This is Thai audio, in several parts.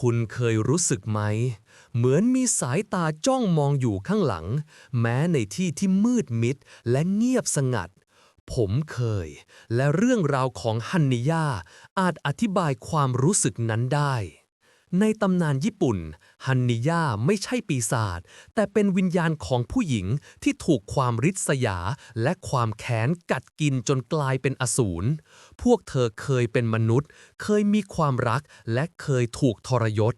คุณเคยรู้สึกไหม เหมือนมีสายตาจ้องมองอยู่ข้างหลัง แม้ในที่ที่มืดมิดและเงียบสงัด ผมเคย และเรื่องราวของฮันนิยาอาจอธิบายความรู้สึกนั้นได้ ในตำนานญี่ปุ่น ฮันนิยาไม่ใช่ปีศาจแต่เป็นวิญญาณของผู้หญิงที่ถูกความริษยา และความแค้นกัดกินจนกลายเป็นอสูร พวกเธอเคยเป็นมนุษย์ เคยมีความรักและเคยถูกทรยศ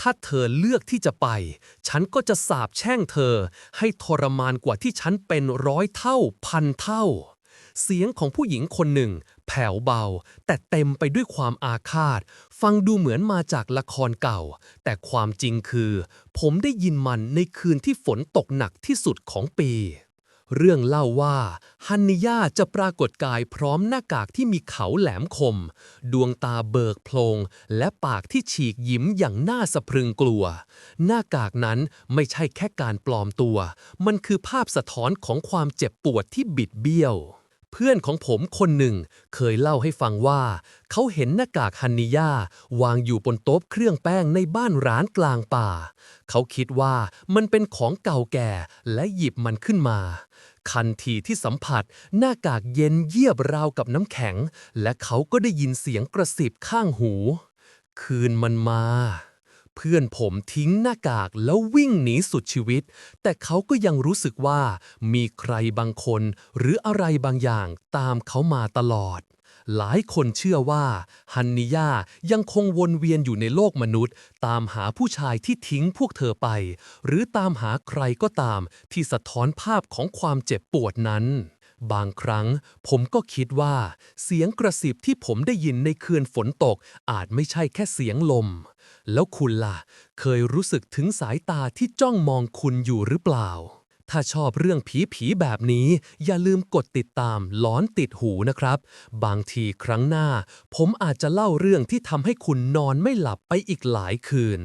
ถ้าเธอเลือกที่จะไป ฉันก็จะสาบแช่งเธอ ให้ทรมานกว่าที่ฉันเป็นร้อยเท่าพันเท่า เสียงของผู้หญิงคนหนึ่ง แผ่วเบา แต่เต็มไปด้วยความอาฆาต ฟังดูเหมือนมาจากละครเก่า แต่ความจริงคือ ผมได้ยินมันในคืนที่ฝนตกหนักที่สุดของปี เรื่องเล่าว่าฮันนิยาจะปรากฏกายพร้อมหน้ากากที่มีเขาแหลมคม ดวงตาเบิกโพลงและปากที่ฉีกยิ้มอย่างน่าสะพรึงกลัว หน้ากากนั้นไม่ใช่แค่การปลอมตัว มันคือภาพสะท้อนของความเจ็บปวดที่บิดเบี้ยว พื่อนของผมคนหนึ่ง เคยเล่าให้ฟังว่า เขาเห็นหน้ากากฮันนิยาวางอยู่บนโต๊ะเครื่องแป้งในบ้านร้านกลางป่า เขาคิดว่ามันเป็นของเก่าแก่และหยิบมันขึ้นมาคันทีที่สัมผัสหน้ากากเย็นเยียบราวกับน้ำแข็ง และเขาก็ได้ยินเสียงกระสิบข้างหู คืนมันมา เพื่อนผมทิ้งหน้ากากแล้ววิ่งหนีสุดชีวิต แต่เขาก็ยังรู้สึกว่ามีใครบางคนหรืออะไรบางอย่างตามเขามาตลอด หลายคนเชื่อว่าฮันนิยายังคงวนเวียนอยู่ในโลกมนุษย์ ตามหาผู้ชายที่ทิ้งพวกเธอไป หรือตามหาใครก็ตามที่สะท้อนภาพของความเจ็บปวดนั้นบางครั้งผมก็คิดว่า เสียงกระสิบที่ผมได้ยินในคืนฝนตกอาจไม่ใช่แค่เสียงลม แล้วคุณล่ะ เคยรู้สึกถึงสายตาที่จ้องมองคุณอยู่หรือเปล่า ถ้าชอบเรื่องผีผีแบบนี้ อย่าลืมกดติดตามล้อนติดหูนะครับ บางทีครั้งหน้า ผมอาจจะเล่าเรื่องที่ทำให้คุณนอนไม่หลับไปอีกหลายคืน